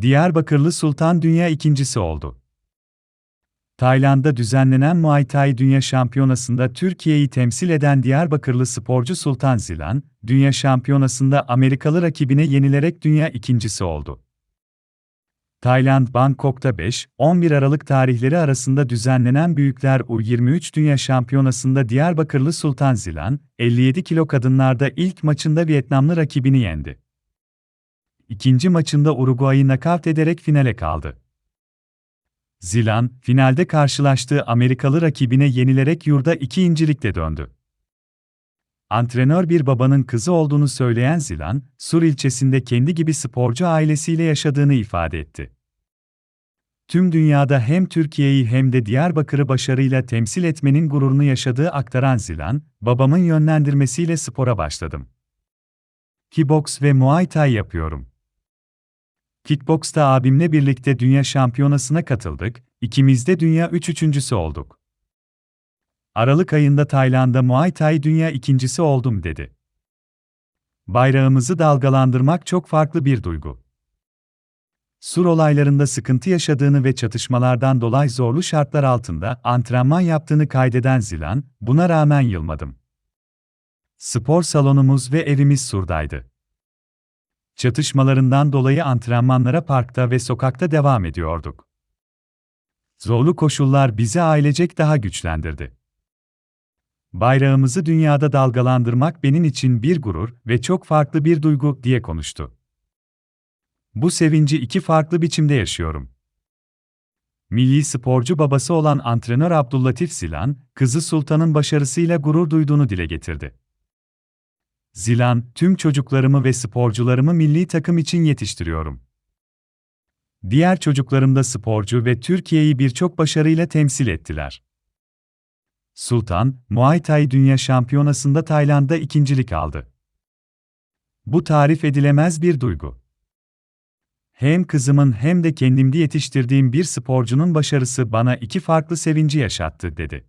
Diyarbakırlı Sultan dünya ikincisi oldu. Tayland'da düzenlenen Muay Thai Dünya Şampiyonası'nda Türkiye'yi temsil eden Diyarbakırlı sporcu Sultan Zilan, Dünya Şampiyonası'nda Amerikalı rakibine yenilerek dünya ikincisi oldu. Tayland Bangkok'ta 5-11 Aralık tarihleri arasında düzenlenen Büyükler U23 Dünya Şampiyonası'nda Diyarbakırlı Sultan Zilan, 57 kilo kadınlarda ilk maçında Vietnamlı rakibini yendi. İkinci maçında Uruguay'ı nakavt ederek finale kaldı. Zilan, finalde karşılaştığı Amerikalı rakibine yenilerek yurda ikincilikle döndü. Antrenör bir babanın kızı olduğunu söyleyen Zilan, Sur ilçesinde kendi gibi sporcu ailesiyle yaşadığını ifade etti. Tüm dünyada hem Türkiye'yi hem de Diyarbakır'ı başarıyla temsil etmenin gururunu yaşadığı aktaran Zilan, babamın yönlendirmesiyle spora başladım. Kickbox ve Muay Thai yapıyorum. Kickbox'ta abimle birlikte dünya şampiyonasına katıldık, ikimiz de dünya üç üçüncüsü olduk. Aralık ayında Tayland'da Muay Thai dünya ikincisi oldum dedi. Bayrağımızı dalgalandırmak çok farklı bir duygu. Sur olaylarında sıkıntı yaşadığını ve çatışmalardan dolayı zorlu şartlar altında antrenman yaptığını kaydeden Zilan, buna rağmen yılmadım. Spor salonumuz ve evimiz Sur'daydı. Çatışmalarından dolayı antrenmanlara parkta ve sokakta devam ediyorduk. Zorlu koşullar bizi ailecek daha güçlendirdi. Bayrağımızı dünyada dalgalandırmak benim için bir gurur ve çok farklı bir duygu diye konuştu. Bu sevinci iki farklı biçimde yaşıyorum. Milli sporcu babası olan antrenör Abdullatif Zilan, kızı Sultan'ın başarısıyla gurur duyduğunu dile getirdi. Zilan, tüm çocuklarımı ve sporcularımı milli takım için yetiştiriyorum. Diğer çocuklarım da sporcu ve Türkiye'yi birçok başarıyla temsil ettiler. Sultan, Muay Thai Dünya Şampiyonası'nda Tayland'da ikincilik aldı. Bu tarif edilemez bir duygu. Hem kızımın hem de kendimde yetiştirdiğim bir sporcunun başarısı bana iki farklı sevinci yaşattı, dedi.